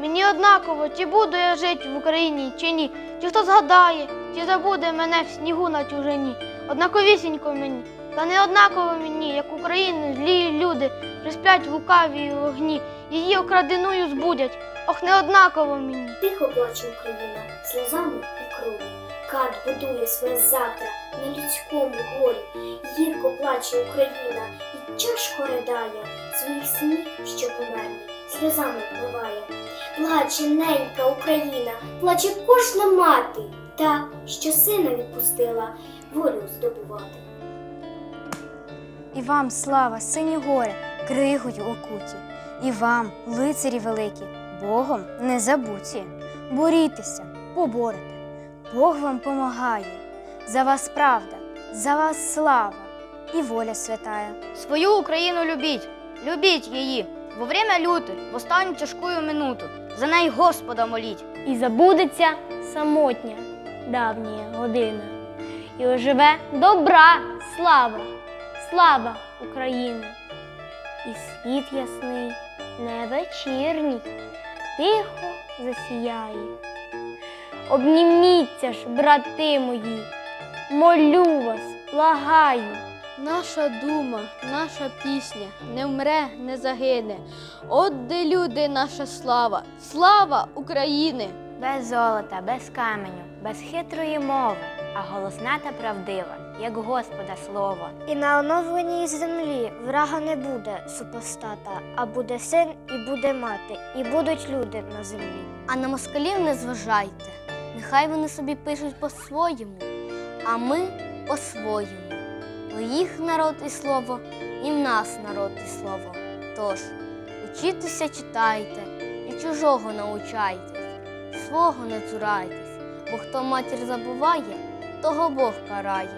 Мені однаково, чи буду я жити в Україні, чи ні, чи хто згадає, чи забуде мене в снігу на чужині. Однаковісінько мені, та не однаково мені, як України злі люди присплять в лукавій вогні, її окрадиною збудять. Ох, не однаково мені. Тихо плаче Україна сльозами і кров'ю. Кат будує своє завтра на людському горі. Гірко плаче Україна тяжко ридає своїх синів, що померли, сльозами вмиває. Плаче ненька Україна, плаче кожна мати, та, що сина відпустила волю здобувати. І вам слава, сині гори, кригою окуті, і вам, лицарі великі, Богом не забуті. Борітеся, поборете, Бог вам помагає. За вас правда, за вас слава і воля святая. Свою Україну любіть, любіть її. Во время люти, в останню тяжкую минуту. За неї Господа моліть. І забудеться самотня давня година, і оживе добра слава, слава України. І світ ясний, не вечірній, тихо засіяє. Обніміться ж, брати мої, молю вас, благаю. Наша дума, наша пісня не вмре, не загине. От де люди, наша слава, слава України! Без золота, без каменю, без хитрої мови, а голосна та правдива, як Господа слово. І на оновленій землі врага не буде супостата, а буде син і буде мати, і будуть люди на землі. А на москалів не зважайте. Нехай вони собі пишуть по-своєму, а ми по-своєму. Бо їх народ і слово, і в нас народ і слово. Тож, учітеся читайте, і чужого научайтесь, свого не цурайтесь, бо хто матір забуває, того Бог карає.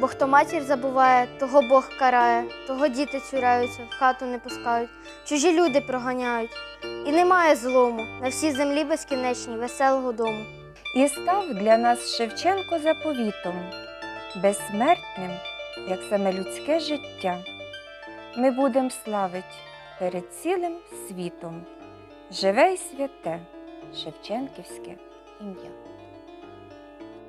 Бо хто матір забуває, того Бог карає, того діти цюряються, в хату не пускають, чужі люди проганяють. І немає злому на всій землі безкінечній веселого дому. І став для нас Шевченко заповітом, безсмертним, як саме людське життя. Ми будем славить перед цілим світом. Живе й святе Шевченківське ім'я.